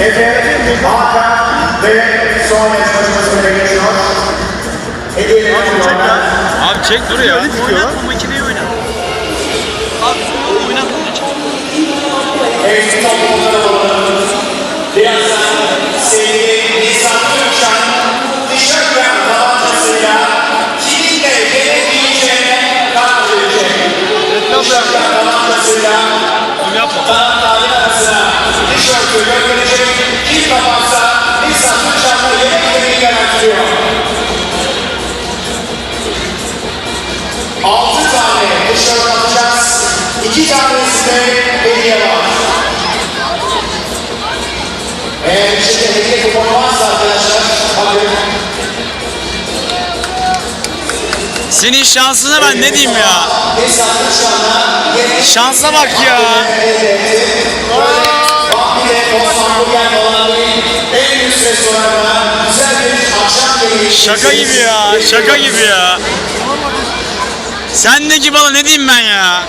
Efe, Hakan ve son yarışmacımız öne geçiyor. Hediyeleri alıyorlar. Abi çek dur ya. Oynatma makineyi oynat. Abi sonra oynatma makineyi. Evet, toplumda bulunun. Birazdan sevgili Nisan Türkçen tişört ve tabancasıyla kiminle gerekleyeceğine karar verecek. Tabancasıyla Dur yapma. taraftarın arasına tişörtü Kim kaparsa Nisan Türkçen'le yemeklerini garantiyor. Altı tane tişört alacağız. İki tanesinde hediye var. Eğer içinde hediye kuponu varsa arkadaşlar, bakın Senin şansına ben ne diyeyim ya? Şansa bak ya. Vaktiyle Bostan olan en Şaka gibi ya. Şaka gibi ya. Sen de gibi bana ne diyeyim ben ya?